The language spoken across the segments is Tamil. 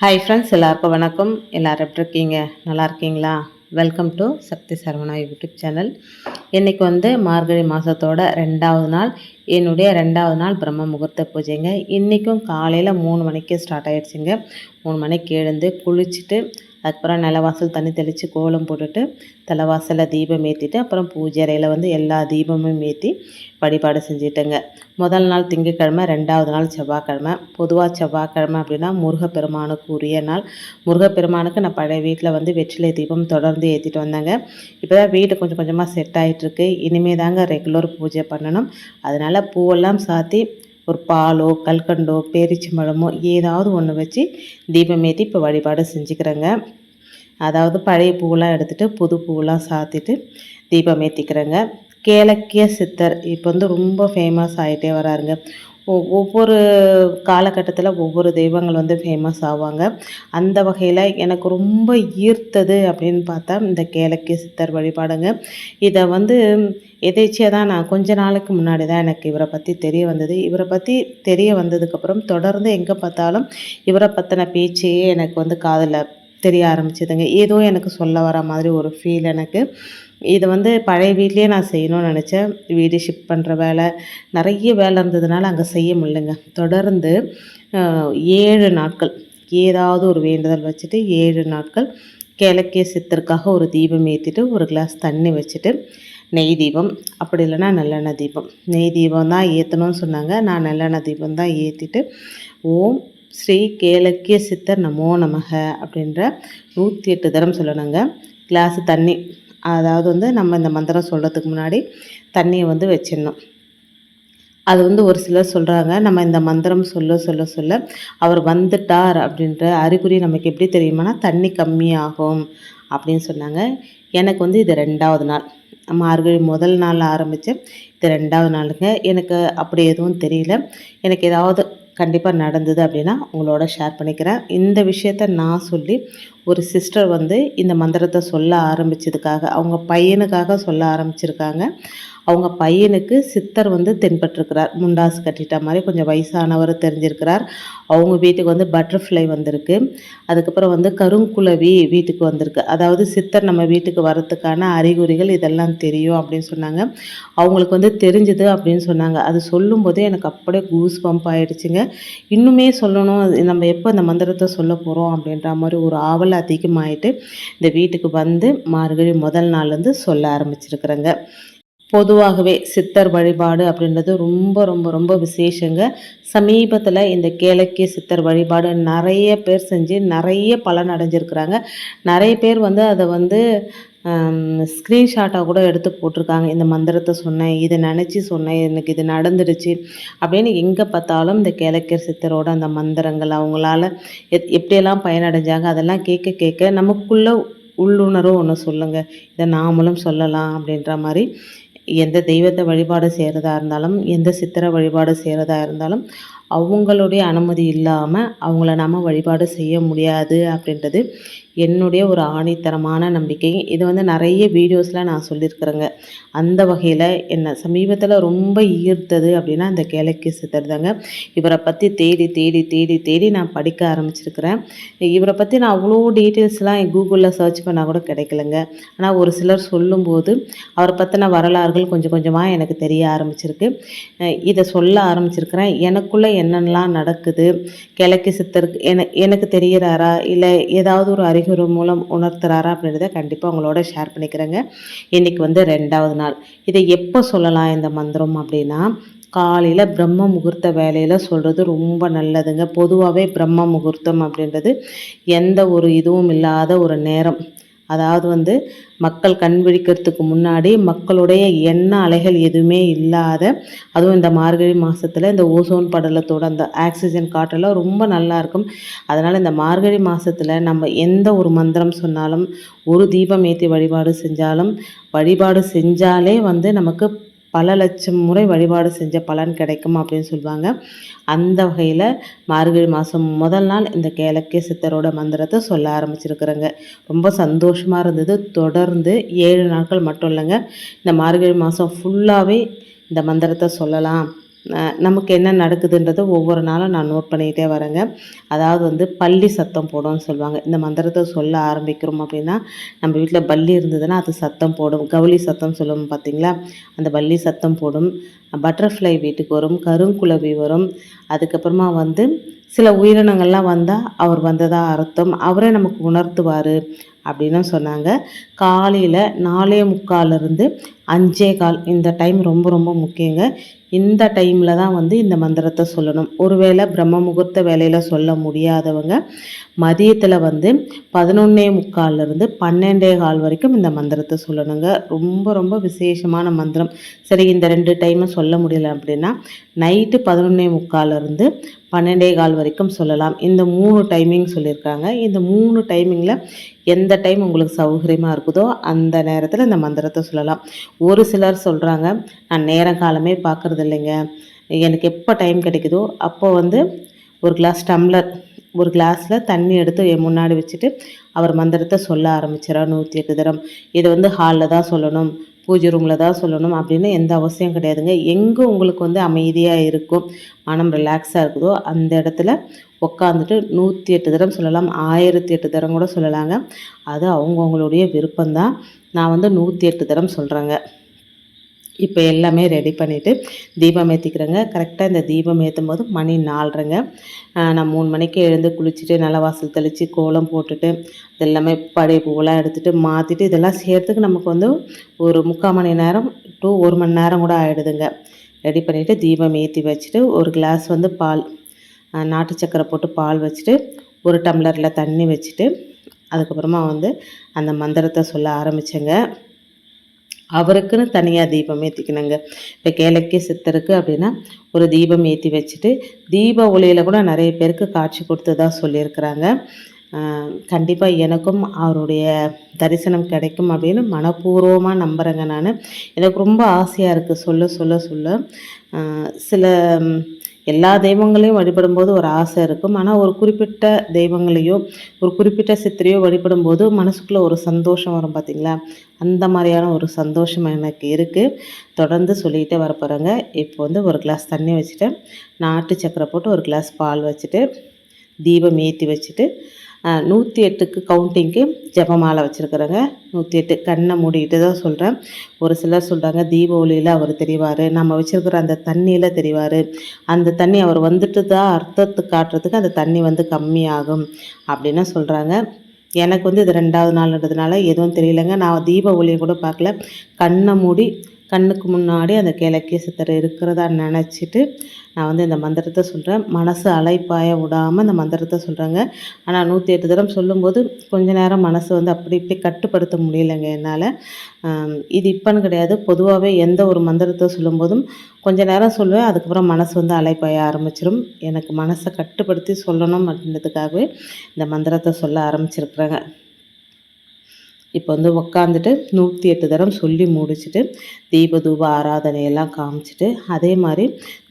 ஹாய் ஃப்ரெண்ட்ஸ் எல்லாருக்கும் வணக்கம். எல்லோரும் எப்படி இருக்கீங்க? நல்லா இருக்கீங்களா? Welcome to Shakti Saravana YouTube channel இன்றைக்கி வந்து மார்கழி மாதத்தோட ரெண்டாவது நாள். என்னுடைய ரெண்டாவது நாள் பிரம்ம முகூர்த்த பூஜைங்க. இன்றைக்கும் காலையில் மூணு மணிக்கு ஸ்டார்ட் ஆகிடுச்சிங்க மூணு மணிக்கு எழுந்து குளிச்சுட்டு அதுக்கப்புறம் நிலவாசல் தண்ணி தெளித்து கோலம் போட்டுட்டு தலைவாசலில் தீபம் ஏற்றிட்டு அப்புறம் பூஜை அறையில் வந்து எல்லா தீபமும் ஏற்றி வழிபாடு செஞ்சுட்டேங்க. முதல் நாள் திங்கக்கிழமை ரெண்டாவது நாள் செவ்வாய்க்கிழமை. பொதுவாக செவ்வாய்க்கிழமை அப்படின்னா முருகப்பெருமானுக்கு உரிய நாள். முருகப்பெருமானுக்கு நான் பழைய வீட்டில் வந்து வெற்றிலை தீபம் தொடர்ந்து ஏற்றிட்டு வந்தாங்க. இப்போ தான் வீடு கொஞ்சம் கொஞ்சமாக செட் ஆகிட்டுருக்கு இனிமே தாங்க ரெகுலர் பூஜை பண்ணணும். அதனால் பூவெல்லாம் சாத்தி ஒரு பாலோ கல்கண்டோ பேரிச்சம்பழமோ ஏதாவது ஒன்று வச்சு தீபம் ஏற்றி இப்போ வழிபாடு செஞ்சுக்கிறேங்க. அதாவது பழைய பூவெலாம் எடுத்துகிட்டு புது பூவெலாம் சாத்திட்டு தீபம் ஏற்றிக்கிறேங்க கேளக்கிய சித்தர் இப்போ வந்து ரொம்ப ஃபேமஸ் ஆகிட்டே வராருங்க. ஒவ்வொரு காலகட்டத்தில் ஒவ்வொரு தெய்வங்கள் வந்து ஃபேமஸ் ஆவாங்க. அந்த வகையில் எனக்கு ரொம்ப ஈர்த்தது அப்படின்னு பார்த்தா இந்த கேளக்கி சித்தர் வழிபாடுங்க. இதை வந்து எதேச்சியாக தான் நான் கொஞ்ச நாளுக்கு முன்னாடி தான் எனக்கு இவரை பற்றி தெரிய வந்தது. இவரை பற்றி தெரிய வந்ததுக்கப்புறம் தொடர்ந்து எங்கே பார்த்தாலும் இவரை பற்றின பேச்சையே எனக்கு வந்து காதில் தெரிய ஆரம்பிச்சதுங்க. ஏதோ எனக்கு சொல்ல வர மாதிரி ஒரு ஃபீல் எனக்கு. இதை வந்து பழைய வீட்லேயே நான் செய்யணும்னு நினச்சேன். வீடு ஷிஃப்ட் பண்ணுற வேலை நிறைய வேலை இருந்ததுனால அங்கே செய்ய முடியலைங்க. தொடர்ந்து ஏழு நாட்கள் ஏதாவது ஒரு வேண்டுதல் வச்சுட்டு ஏழு நாட்கள் கிழக்கிய சித்தருக்காக ஒரு தீபம் ஏற்றிட்டு ஒரு கிளாஸ் தண்ணி வச்சுட்டு நெய் தீபம் அப்படி இல்லைன்னா நல்லெண்ணெய் தீபம். நெய் தீபம் தான் ஏற்றணும்னு சொன்னாங்க. நான் நல்லெண்ணெய் தீபம் தான் ஏற்றிட்டு ஓம் ஸ்ரீ கேலக்கிய சித்தர் நமோ நமக அப்படின்ற நூற்றி எட்டு தரம் சொல்லணுங்க. கிளாஸு தண்ணி அதாவது வந்து நம்ம இந்த மந்திரம் சொல்கிறதுக்கு முன்னாடி தண்ணியை வந்து வச்சிடணும். அது வந்து ஒரு சிலர் சொல்கிறாங்க நம்ம இந்த மந்திரம் சொல்ல சொல்ல சொல்ல அவர் வந்துட்டார் அப்படின்ற அறிகுறி நமக்கு எப்படி தெரியுமானா தண்ணி கம்மியாகும் அப்படின்னு சொன்னாங்க. எனக்கு வந்து இது ரெண்டாவது நாள். மார்கழி முதல் நாள் ஆரம்பித்தேன் இது ரெண்டாவது நாளுங்க. எனக்கு அப்படி எதுவும் தெரியல. எனக்கு ஏதாவது கண்டிப்பாக நடந்தது அப்படின்னா உங்களோட ஷேர் பண்ணிக்கிறேன். இந்த விஷயத்த நான் சொல்லி ஒரு சிஸ்டர் வந்து இந்த மந்திரத்தை சொல்ல ஆரம்பித்ததுக்காக அவங்க பையனுக்காக சொல்ல ஆரம்பிச்சிருக்காங்க. அவங்க பையனுக்கு சித்தர் வந்து தென்பட்டிருக்கிறார். முண்டாசு கட்டிட்ட மாதிரி கொஞ்சம் வயசானவர் தெரிஞ்சிருக்கிறார். அவங்க வீட்டுக்கு வந்து பட்டர்ஃப்ளை வந்திருக்கு. அதுக்கப்புறம் வந்து கருங்குலவி வீட்டுக்கு வந்திருக்கு. அதாவது சித்தர் நம்ம வீட்டுக்கு வரத்துக்கான அறிகுறிகள் இதெல்லாம் தெரியும் அப்படின்னு சொன்னாங்க. அவங்களுக்கு வந்து தெரிஞ்சுது அப்படின்னு சொன்னாங்க. அது சொல்லும்போதே எனக்கு அப்படியே கூஸ் பம்ப் ஆகிடுச்சிங்க இன்னுமே சொல்லணும். நம்ம எப்போ இந்த மந்திரத்தை சொல்ல போகிறோம் அப்படின்ற மாதிரி ஒரு ஆவல் அதிகமாகிட்டு இந்த வீட்டுக்கு வந்து மார்கழி முதல் நாள்லேருந்து சொல்ல ஆரம்பிச்சிருக்கிறேங்க. பொதுவாகவே சித்தர் வழிபாடு அப்படின்றது ரொம்ப ரொம்ப ரொம்ப விசேஷங்க. சமீபத்தில் இந்த கேளக்கிய சித்தர் வழிபாடு நிறைய பேர் செஞ்சு நிறைய பலன் அடைஞ்சிருக்கிறாங்க. நிறைய பேர் வந்து அதை வந்து ஸ்க்ரீன்ஷாட்டாக கூட எடுத்து போட்டிருக்காங்க. இந்த மந்திரத்தை சொன்னேன் இதை நினச்சி சொன்னேன் எனக்கு இது நடந்துடுச்சு அப்படின்னு எங்கே பார்த்தாலும் இந்த கேளக்கர் சித்தரோட அந்த மந்திரங்கள் அவங்களால எப் எப்படியெல்லாம் பயனடைஞ்சாங்க அதெல்லாம் கேட்க கேட்க நமக்குள்ளே உள்ளுணர்வு ஒன்று சொல்லுங்கள் இதை நாமளும் சொல்லலாம் அப்படின்ற மாதிரி. எந்த தெய்வத்தை வழிபாடு செய்கிறதா இருந்தாலும் எந்த சித்திரை வழிபாடு செய்கிறதா இருந்தாலும் அவங்களுடைய அனுமதி இல்லாமல் அவங்கள நாம் வழிபாடு செய்ய முடியாது அப்படின்றது என்னுடைய ஒரு ஆணித்தரமான நம்பிக்கை. இது வந்து நிறைய வீடியோஸில் நான் சொல்லியிருக்கிறேங்க அந்த வகையில் என்ன சமீபத்தில் ரொம்ப ஈர்த்தது அப்படின்னா அந்த கேலக்கி சித்தர் தாங்க இவரை பற்றி தேடி தேடி தேடி தேடி நான் படிக்க ஆரம்பிச்சிருக்கிறேன். இவரை பற்றி நான் அவ்வளோ டீட்டெயில்ஸ்லாம் கூகுளில் சர்ச் பண்ணால் கூட கிடைக்கலங்க. ஆனால் ஒரு சிலர் சொல்லும்போது அவரை பற்றின வரலாறுகள் கொஞ்சம் கொஞ்சமாக எனக்கு தெரிய ஆரம்பிச்சிருக்கு. இதை சொல்ல ஆரம்பிச்சிருக்கிறேன். எனக்குள்ளே என்னென்னலாம் நடக்குது? கிழக்கு சித்தருக்கு என எனக்கு தெரிகிறாரா இல்லை ஏதாவது ஒரு அறிகுறி மூலம் உணர்த்துறாரா அப்படின்றத கண்டிப்பாக உங்களோட ஷேர் பண்ணிக்கிறேங்க. இன்றைக்கி வந்து ரெண்டாவது நாள். இதை எப்போ சொல்லலாம் இந்த மந்திரம் அப்படின்னா காலையில் பிரம்ம முகூர்த்த வேலையில் சொல்கிறது ரொம்ப நல்லதுங்க. பொதுவாகவே பிரம்ம முகூர்த்தம் அப்படின்றது எந்த ஒரு இதுவும் இல்லாத ஒரு நேரம். அதாவது வந்து மக்கள் கண்பிடிக்கிறதுக்கு முன்னாடி மக்களுடைய எண்ண அலைகள் எதுவுமே இல்லாத அதுவும் இந்த மார்கழி மாதத்தில் இந்த ஓசோன் படலத்தோட அந்த ஆக்சிஜன் காற்றெல்லாம் ரொம்ப நல்லா இருக்கும். அதனால் இந்த மார்கழி மாதத்தில் நம்ம எந்த ஒரு மந்திரம் சொன்னாலும் ஒரு தீபம் ஏற்றி வழிபாடு செஞ்சாலும் வழிபாடு செஞ்சாலே வந்து நமக்கு பல லட்சம் முறை வழிபாடு செஞ்ச பலன் கிடைக்கும் அப்படின்னு சொல்லுவாங்க. அந்த வகையில் மார்கழி மாதம் முதல் நாள் இந்த கேளக்கிய சித்தரோட மந்திரத்தை சொல்ல ஆரம்பிச்சிருக்கிறேங்க. ரொம்ப சந்தோஷமாக இருந்தது. தொடர்ந்து ஏழு நாட்கள் மட்டும் இல்லைங்க. இந்த மார்கழி மாதம் ஃபுல்லாகவே இந்த மந்திரத்தை சொல்லலாம். நமக்கு என்ன நடக்குதுன்றது ஒவ்வொரு நாளும் நான் நோட் பண்ணிக்கிட்டே வரேங்க. அதாவது வந்து பள்ளி சத்தம் போடும்னு சொல்லுவாங்க. இந்த மந்திரத்தை சொல்ல ஆரம்பிக்கிறோம் அப்படின்னா நம்ம வீட்டில் பள்ளி இருந்ததுன்னா அது சத்தம் போடும். கவுளி சத்தம் சொல்லுவோம் பார்த்தீங்களா? அந்த பள்ளி சத்தம் போடும். பட்டர்ஃப்ளை வீட்டுக்கு வரும். கருங்குளவி வரும். அதுக்கப்புறமா வந்து சில உயிரினங்கள்லாம் வந்தால் அவர் வந்ததாக அர்த்தம். அவரே நமக்கு உணர்த்துவார் அப்படின்னு சொன்னாங்க. காலையில் நாலே முக்காலிருந்து அஞ்சே கால். இந்த டைம் ரொம்ப ரொம்ப முக்கியங்க. இந்த டைமில் தான் வந்து இந்த மந்திரத்தை சொல்லணும். ஒருவேளை பிரம்ம முகூர்த்த வேலையில் சொல்ல முடியாதவங்க மதியத்தில் வந்து பதினொன்னே முக்கால்லேருந்து பன்னெண்டே கால் வரைக்கும் இந்த மந்திரத்தை சொல்லணுங்க. ரொம்ப ரொம்ப விசேஷமான மந்திரம். சரி இந்த ரெண்டு டைமும் சொல்ல முடியல அப்படின்னா நைட்டு பதினொன்னே முக்கால்லேருந்து பன்னெண்டே கால் வரைக்கும் சொல்லலாம். இந்த மூணு டைமிங் சொல்லியிருக்காங்க. இந்த மூணு டைமிங்கில் எந்த டைம் உங்களுக்கு சௌகரியமாக இருக்குதோ அந்த நேரத்தில் இந்த மந்திரத்தை சொல்லலாம். ஒரு சிலர் சொல்கிறாங்க நான் நேரம் காலமே பார்க்குறது இல்லைங்க எனக்கு எப்போ டைம் கிடைக்குதோ அப்போ வந்து ஒரு கிளாஸ் டம்ளர் ஒரு கிளாஸில் தண்ணி எடுத்து என் முன்னாடி வச்சுட்டு அவர் மந்திரத்தை சொல்ல ஆரம்பிச்சிடா நூற்றி எட்டு தரம். இதை வந்து ஹாலில் தான் சொல்லணும். பூஜை ரூமில் தான் சொல்லணும். அப்படின்னு எந்த அவசியம் கிடையாதுங்க. எங்கே உங்களுக்கு வந்து அமைதியாக இருக்கும் மனம் ரிலாக்ஸாக இருக்குதோ அந்த இடத்துல உட்காந்துட்டு நூற்றி எட்டு தரம் சொல்லலாம். ஆயிரத்தி எட்டு தரம் கூட சொல்லலாங்க. அது அவங்கவுங்களுடைய விருப்பம்தான். நான் வந்து நூற்றி எட்டு தரம் சொல்கிறேங்க இப்போ எல்லாமே ரெடி பண்ணிவிட்டு தீபம் ஏற்றிக்கிறேங்க கரெக்டாக இந்த தீபம் ஏற்றும் போது மணி நாலரைங்க. நான் மூணு மணிக்கு எழுந்து குளிச்சுட்டு நல்லா வாசல் தெளித்து கோலம் போட்டுட்டு இதெல்லாமே எல்லாமே பூவெல்லாம் எடுத்துகிட்டு மாற்றிட்டு இதெல்லாம் செய்கிறதுக்கு நமக்கு வந்து ஒரு முக்கால் மணி நேரம் டு ஒரு மணி நேரம் கூட ஆகிடுதுங்க ரெடி பண்ணிவிட்டு தீபம் ஏற்றி வச்சுட்டு ஒரு கிளாஸ் வந்து பால் நாட்டு சக்கரை போட்டு பால் வச்சுட்டு ஒரு டம்ளரில் தண்ணி வச்சுட்டு அதுக்கப்புறமா வந்து அந்த மந்திரத்தை சொல்ல ஆரம்பித்தேங்க அவருக்குன்னு தனியாக தீபம் ஏற்றிக்கணுங்க இப்போ கேளக்கே சித்தருக்கு அப்படின்னா ஒரு தீபம் ஏற்றி வச்சுட்டு தீப ஒளியில் கூட நிறைய பேருக்கு காட்சி கொடுத்ததாக சொல்லியிருக்கிறாங்க. கண்டிப்பாக எனக்கும் அவருடைய தரிசனம் கிடைக்கும் அப்படின்னு மனப்பூர்வமாக நம்புகிறேங்க நான். எனக்கு ரொம்ப ஆசையாக இருக்குது சொல்ல சொல்ல சொல்ல. சில எல்லா தெய்வங்களையும் வழிபடும்போது ஒரு ஆசை இருக்கும். ஆனால் ஒரு குறிப்பிட்ட தெய்வங்களையோ ஒரு குறிப்பிட்ட சித்திரையோ வழிபடும்போது மனசுக்குள்ளே ஒரு சந்தோஷம் வரும் பார்த்தீங்களா அந்த மாதிரியான ஒரு சந்தோஷம் எனக்கு இருக்குது தொடர்ந்து சொல்லிகிட்டே வரப்போகிறேங்க இப்போ வந்து ஒரு கிளாஸ் தண்ணி வச்சுட்டு நாட்டு சக்கரை போட்டு ஒரு கிளாஸ் பால் வச்சுட்டு தீபம் ஏற்றி வச்சுட்டு நூற்றி எட்டுக்கு கவுண்டிங்க்கு ஜெபமாலை வச்சுருக்குறேங்க. நூற்றி எட்டு கண்ணை மூடிக்கிட்டு தான் சொல்கிறேன் ஒரு சிலர் சொல்கிறாங்க தீப ஒளியில் அவர் தெரிவார். நம்ம வச்சுருக்கிற அந்த தண்ணியில் தெரிவார். அந்த தண்ணி அவர் வந்துட்டு தான் அர்த்தத்துக்கு காட்டுறதுக்கு அந்த தண்ணி வந்து கம்மியாகும் அப்படின்னு சொல்கிறாங்க எனக்கு வந்து இது ரெண்டாவது நாள்ன்றதுனால எதுவும் தெரியலங்க. நான் தீப ஒளியை கூட பார்க்கல. கண்ணை மூடி கண்ணுக்கு முன்னாடி அந்த கிழக்கிய சித்தர் இருக்கிறதா நினச்சிட்டு நான் வந்து இந்த மந்திரத்தை சொல்கிறேன் மனசு அலைப்பாய விடாமல் இந்த மந்திரத்தை சொல்கிறேங்க ஆனால் நூற்றி எட்டு தரம் சொல்லும்போது கொஞ்ச நேரம் மனசு வந்து அப்படி இப்படி கட்டுப்படுத்த முடியலைங்க என்னால். இது இப்போன்னு கிடையாது. பொதுவாகவே எந்த ஒரு மந்திரத்தை சொல்லும்போதும் கொஞ்ச நேரம் சொல்லுவேன். அதுக்கப்புறம் மனசு வந்து அலைப்பாய ஆரம்பிச்சிடும் எனக்கு மனசை கட்டுப்படுத்தி சொல்லணும் அப்படின்றதுக்காகவே இந்த மந்திரத்தை சொல்ல ஆரம்பிச்சிருக்கிறேங்க. இப்போ வந்து உக்காந்துட்டு நூற்றி எட்டு தரம் சொல்லி முடிச்சுட்டு தீப தூப ஆராதனையெல்லாம் காமிச்சிட்டு அதே மாதிரி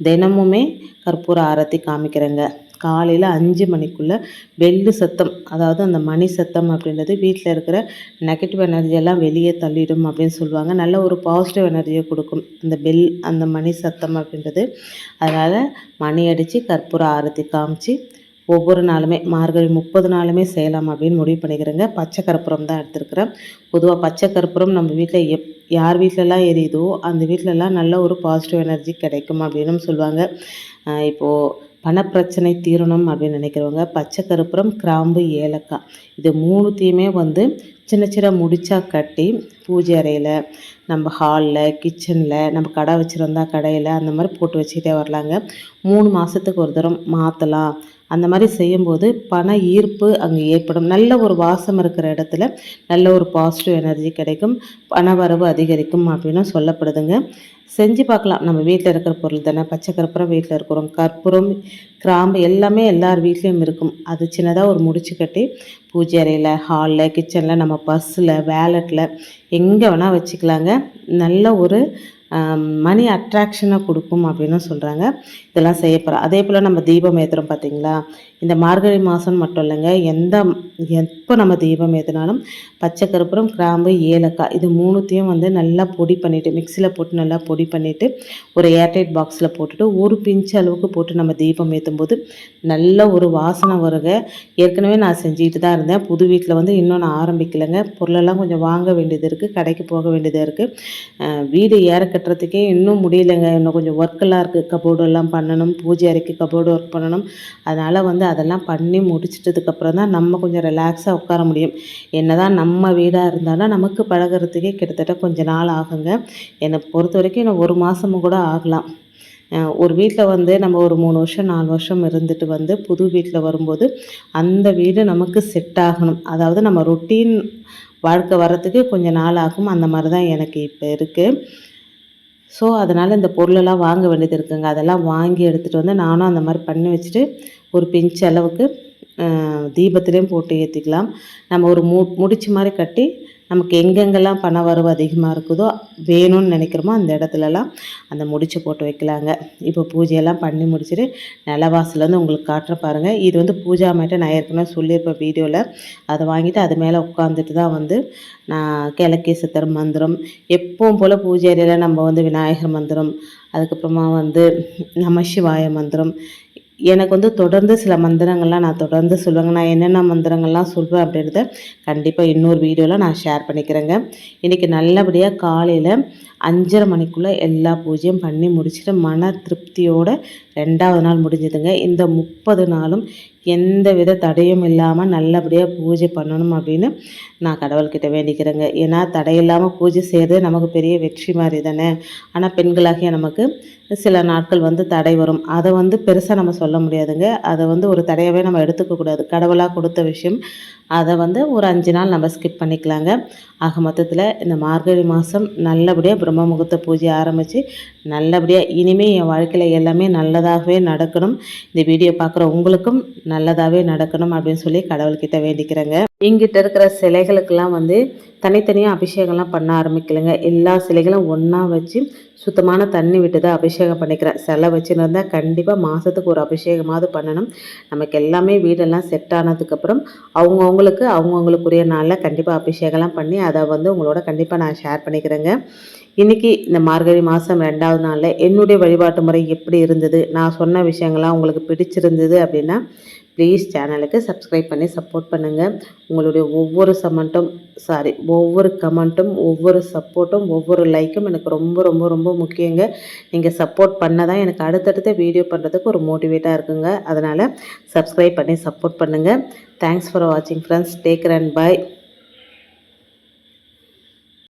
தினமுமே கற்பூர ஆரத்தி காமிக்கிறேங்க. காலையில் அஞ்சு மணிக்குள்ளே வெள்ளு சத்தம் அதாவது அந்த மணி சத்தம் அப்படின்றது வீட்டில் இருக்கிற நெகட்டிவ் எனர்ஜியெல்லாம் வெளியே தள்ளிடும் அப்படின்னு சொல்லுவாங்க. நல்ல ஒரு பாசிட்டிவ் எனர்ஜியை கொடுக்கும். அந்த பெல் அந்த மணி சத்தம் அப்படின்றது. அதனால் மணி அடித்து கற்பூர ஆரத்தி காமிச்சு ஒவ்வொரு நாளுமே மார்கழி முப்பது நாளுமே செய்யலாம் அப்படின்னு முடிவு பண்ணிக்கிறேங்க. பச்சை கற்பூரம் தான் எடுத்துருக்குறேன். பொதுவாக பச்சை கற்பூரம் நம்ம வீட்டில் எப் யார் வீட்டிலலாம் எரியுதோ அந்த வீட்டிலலாம் நல்ல ஒரு பாசிட்டிவ் எனர்ஜி கிடைக்கும் அப்படின்னு சொல்லுவாங்க. இப்போது பணப்பிரச்சனை தீரணும் அப்படின்னு நினைக்கிறவங்க பச்சை கருப்புறம் கிராம்பு ஏலக்காய். இது மூணுத்தையுமே வந்து சின்ன சின்ன முடிச்சா கட்டி பூஜை அறையில் நம்ம ஹாலில் கிச்சனில் நம்ம கடை வச்சுருந்தா கடையில் அந்த மாதிரி போட்டு வச்சுக்கிட்டே வரலாங்க. மூணு மாதத்துக்கு ஒரு தரம் மாற்றலாம் அந்த மாதிரி செய்யும்போது பண ஈர்ப்பு அங்கே ஏற்படும். நல்ல ஒரு வாசம் இருக்கிற இடத்துல நல்ல ஒரு பாசிட்டிவ் எனர்ஜி கிடைக்கும். பண வரவு அதிகரிக்கும் அப்படின்னு சொல்லப்படுதுங்க. செஞ்சு பார்க்கலாம். நம்ம வீட்டில் இருக்கிற பொருள் தானே பச்சை கற்பூரம் வீட்டில் இருக்கிறோம். கற்பூரம் கிராம்பு எல்லாமே எல்லார் வீட்லேயும் இருக்கும். அது சின்னதாக ஒரு முடிச்சு கட்டி பூஜை அறையில் ஹாலில் கிச்சனில் நம்ம பஸ்ஸில் வேலட்டில் எங்கே வேணால் வச்சுக்கலாங்க. நல்ல ஒரு மணி அட்ராக்ஷனை கொடுக்கும் அப்படின்னு சொல்கிறாங்க இதெல்லாம் செய்ய போகிறோம் அதே போல் நம்ம தீபம் ஏற்றுறோம் பார்த்தீங்களா இந்த மார்கழி மாதம் மட்டும் இல்லைங்க. எந்த எப்போ நம்ம தீபம் ஏற்றினாலும் பச்சை கருப்பூரம் கிராம்பு ஏலக்காய் இது மூணுத்தையும் வந்து நல்லா பொடி பண்ணிவிட்டு மிக்சியில் போட்டு நல்லா பொடி பண்ணிவிட்டு ஒரு ஏர்டைட் பாக்ஸில் போட்டுட்டு ஒரு பிஞ்சு அளவுக்கு போட்டு நம்ம தீபம் ஏற்றும் போது நல்ல ஒரு வாசனை வருங்க. ஏற்கனவே நான் செஞ்சுக்கிட்டு தான் இருந்தேன். புது வீட்டில் வந்து இன்னும் நான் ஆரம்பிக்கலைங்க. பொருளெல்லாம் கொஞ்சம் வாங்க வேண்டியது இருக்குது கடைக்கு போக வேண்டியதாக இருக்குது வீடு ஏற கட்டுறதுக்கே இன்னும் முடியலைங்க. இன்னும் கொஞ்சம் ஒர்க்கெல்லாம் இருக்குது கபோர்டு எல்லாம் பண்ணணும். பூஜை அறைக்கு கபோர்டு ஒர்க் பண்ணணும். அதனால் வந்து அதெல்லாம் பண்ணி முடிச்சிட்டதுக்கப்புறம் தான் நம்ம கொஞ்சம் ரிலாக்ஸாக உட்கார முடியும். என்ன தான் நம்ம வீடாக இருந்தாலும் நமக்கு பழகிறதுக்கே கிட்டத்தட்ட கொஞ்சம் நாள் ஆகுங்க. என்னை பொறுத்த வரைக்கும் இன்னும் ஒரு மாதமும் கூட ஆகலாம். ஒரு வீட்டில் வந்து நம்ம ஒரு மூணு வருஷம் நாலு வருஷம் இருந்துட்டு வந்து புது வீட்டில் வரும்போது அந்த வீடு நமக்கு செட் ஆகணும். அதாவது நம்ம ரொட்டீன் வாழ்க்கை வர்றதுக்கு கொஞ்சம் நாள் ஆகும். அந்த மாதிரி தான் எனக்கு இப்போ இருக்குது ஸோ அதனால் இந்த பொருளெல்லாம் வாங்க வேண்டியது இருக்குங்க. அதெல்லாம் வாங்கி எடுத்துகிட்டு வந்து நானும் அந்த மாதிரி பண்ணி வச்சுட்டு ஒரு பிஞ்ச் அளவுக்கு தீபத்துலேயும் போட்டு ஏற்றிக்கலாம் நம்ம ஒரு மு முடிச்சு மாதிரி கட்டி நமக்கு எங்கெங்கெல்லாம் பண வரவு அதிகமாக இருக்குதோ வேணும்னு நினைக்கிறோமோ அந்த இடத்துலலாம் அந்த முடிச்சு போட்டு வைக்கலாங்க. இப்போ பூஜையெல்லாம் பண்ணி முடிச்சுட்டு நிலவாசலேருந்து உங்களுக்கு காட்டுற பாருங்கள் இது வந்து பூஜா மேட்டை நான் ஏற்கனவே சொல்லியிருப்பேன் வீடியோவில் அதை வாங்கிட்டு அது மேலே உட்காந்துட்டு தான் வந்து நான் கிழக்கே சித்தர் மந்திரம் எப்பவும் போல் பூஜை அறையில் நம்ம வந்து விநாயகர் மந்திரம் அதுக்கப்புறமா வந்து நம சிவாய மந்திரம் எனக்கு வந்து தொடர்ந்து சில மந்திரங்கள்லாம் நான் தொடர்ந்து சொல்லுவேங்க. நான் என்னென்ன மந்திரங்கள்லாம் சொல்வேன் அப்படின்றத கண்டிப்பாக இன்னொரு வீடியோவில் நான் ஷேர் பண்ணிக்கிறேங்க. இன்றைக்கி நல்லபடியாக காலையில் அஞ்சரை மணிக்குள்ளே எல்லா பூஜையும் பண்ணி முடிச்சுட்டு மன திருப்தியோடு ரெண்டாவது நாள் முடிஞ்சதுங்க. இந்த முப்பது நாளும் எந்த வித தடையும் இல்லாமல் நல்லபடியாக பூஜை பண்ணணும் அப்படின்னு நான் கடவுள்கிட்ட வேண்டிக்கிறேங்க. ஏன்னா தடையில்லாமல் பூஜை செய்கிறது நமக்கு பெரிய வெற்றி மாதிரி தானே? ஆனால் பெண்களாகிய நமக்கு சில நாட்கள் வந்து தடை வரும். அதை வந்து பெருசாக நம்ம சொல்ல முடியாதுங்க. அதை வந்து ஒரு தடையாகவே நம்ம எடுத்துக்கக்கூடாது கடவுளாக கொடுத்த விஷயம் அதை வந்து ஒரு அஞ்சு நாள் நம்ம ஸ்கிப் பண்ணிக்கலாங்க. ஆக மொத்தத்தில் இந்த மார்கழி மாதம் நல்லபடியாக பிரம்ம முகூர்த்த பூஜை ஆரம்பித்து நல்லபடியாக இனிமேல் என் வாழ்க்கையில் எல்லாமே நல்லதாகவே நடக்கணும். இந்த வீடியோ பார்க்குற உங்களுக்கும் நல்லதாகவே நடக்கணும் அப்படின்னு சொல்லி கடவுள்கிட்ட வேண்டிக்கிறேங்க. இங்கிட்ட இருக்கிற சிலைகளுக்கெல்லாம் வந்து தனித்தனியாக அபிஷேகம்லாம் பண்ண ஆரம்பிக்கலைங்க. எல்லா சிலைகளும் ஒன்றா வச்சு சுத்தமான தண்ணி விட்டு தான் அபிஷேகம் பண்ணிக்கிறேன். சிலை வச்சுருந்தா கண்டிப்பாக மாதத்துக்கு ஒரு அபிஷேகமாவது பண்ணணும். நமக்கு எல்லாமே வீடெல்லாம் செட் ஆனதுக்கப்புறம் அவங்கவுங்களுக்கு அவங்கவுங்களுக்குரிய நாளில் கண்டிப்பாக அபிஷேகம்லாம் பண்ணி அதை வந்து உங்களோட கண்டிப்பாக நான் ஷேர் பண்ணிக்கிறேங்க. இன்றைக்கி இந்த மார்கழி மாதம் ரெண்டாவது நாளில் என்னுடைய வழிபாட்டு முறை எப்படி இருந்தது? நான் சொன்ன விஷயங்கள்லாம் உங்களுக்கு பிடிச்சிருந்தது அப்படின்னா ப்ளீஸ் சேனலுக்கு சப்ஸ்கிரைப் பண்ணி சப்போர்ட் பண்ணுங்கள் உங்களுடைய ஒவ்வொரு சமெண்ட்டும் சாரி ஒவ்வொரு கமெண்ட்டும் ஒவ்வொரு சப்போர்ட்டும் ஒவ்வொரு லைக்கும் எனக்கு ரொம்ப ரொம்ப ரொம்ப முக்கியங்க. நீங்கள் சப்போர்ட் பண்ண தான் எனக்கு அடுத்தடுத்த வீடியோ பண்ணுறதுக்கு ஒரு மோட்டிவேட்டாக இருக்குங்க. அதனால் சப்ஸ்கிரைப் பண்ணி சப்போர்ட் பண்ணுங்கள் தேங்க்ஸ் ஃபார் வாட்சிங் ஃப்ரெண்ட்ஸ் டேக் அண்ட் பாய்